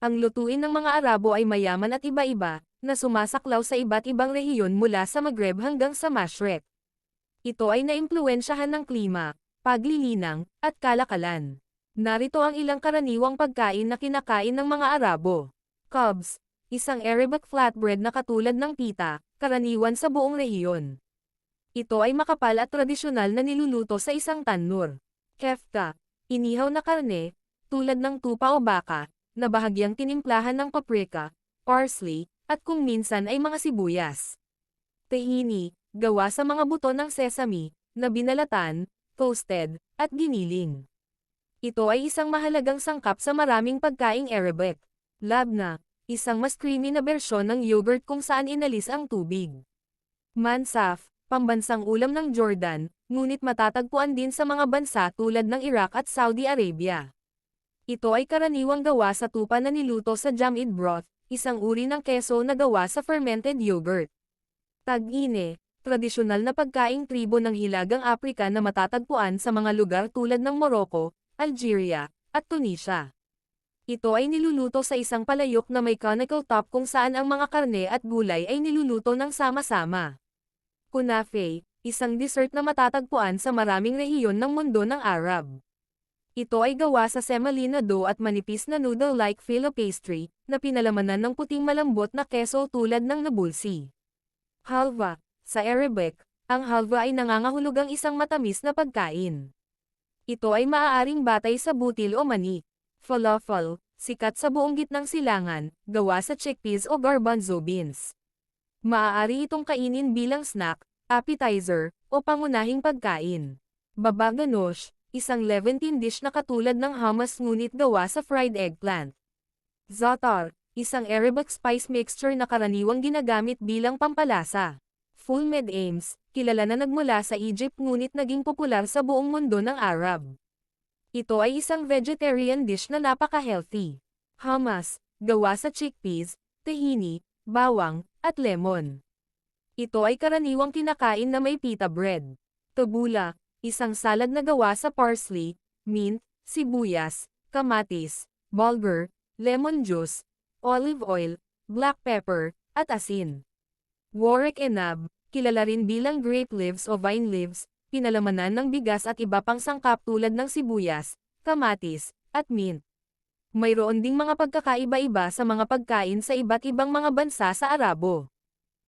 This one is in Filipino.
Ang lutuin ng mga Arabo ay mayaman at iba-iba, na sumasaklaw sa iba't ibang rehiyon mula sa Maghreb hanggang sa Mashrek. Ito ay naimpluwensyahan ng klima, paglilinang, at kalakalan. Narito ang ilang karaniwang pagkain na kinakain ng mga Arabo. Cubs, isang Arabic flatbread na katulad ng pita, karaniwan sa buong rehiyon. Ito ay makapal at tradisyonal na niluluto sa isang tanur. Kefta, inihaw na karne, tulad ng tupa o baka, na bahagyang tinimplahan ng paprika, parsley, at kung minsan ay mga sibuyas. Tahini, gawa sa mga buto ng sesame, na binalatan, toasted, at giniling. Ito ay isang mahalagang sangkap sa maraming pagkaing Arabic. Labna, isang mas creamy na bersyon ng yogurt kung saan inalis ang tubig. Mansaf, pambansang ulam ng Jordan, ngunit matatagpuan din sa mga bansa tulad ng Iraq at Saudi Arabia. Ito ay karaniwang gawa sa tupa na niluto sa jamid broth, isang uri ng keso na gawa sa fermented yogurt. Tag-ine, tradisyonal na pagkaing tribo ng Hilagang Aprika na matatagpuan sa mga lugar tulad ng Morocco, Algeria, at Tunisia. Ito ay niluluto sa isang palayok na may conical top kung saan ang mga karne at gulay ay niluluto ng sama-sama. Kunafe, isang dessert na matatagpuan sa maraming rehiyon ng mundo ng Arab. Ito ay gawa sa semolina dough at manipis na noodle-like filo pastry, na pinalamanan ng puting malambot na keso tulad ng nabulsi. Halva, sa Arabic, ang halva ay nangangahulugang isang matamis na pagkain. Ito ay maaaring batay sa butil o mani. Falafel, sikat sa buong gitnang silangan, gawa sa chickpeas o garbanzo beans. Maaari itong kainin bilang snack, appetizer, o pangunahing pagkain. Baba ganosh, isang Levantine dish na katulad ng hummus ngunit gawa sa fried eggplant. Za'atar, isang Arabic spice mixture na karaniwang ginagamit bilang pampalasa. Full med aims, kilala na nagmula sa Egypt ngunit naging popular sa buong mundo ng Arab. Ito ay isang vegetarian dish na napaka-healthy. Hummus, gawa sa chickpeas, tahini, bawang, at lemon. Ito ay karaniwang kinakain na may pita bread. Tabula, isang salad na gawa sa parsley, mint, sibuyas, kamatis, bulgur, lemon juice, olive oil, black pepper, at asin. Warwick enab, kilala rin bilang grape leaves o vine leaves, pinalamanan ng bigas at iba pang sangkap tulad ng sibuyas, kamatis, at mint. Mayroon ding mga pagkakaiba-iba sa mga pagkain sa iba't ibang mga bansa sa Arabo.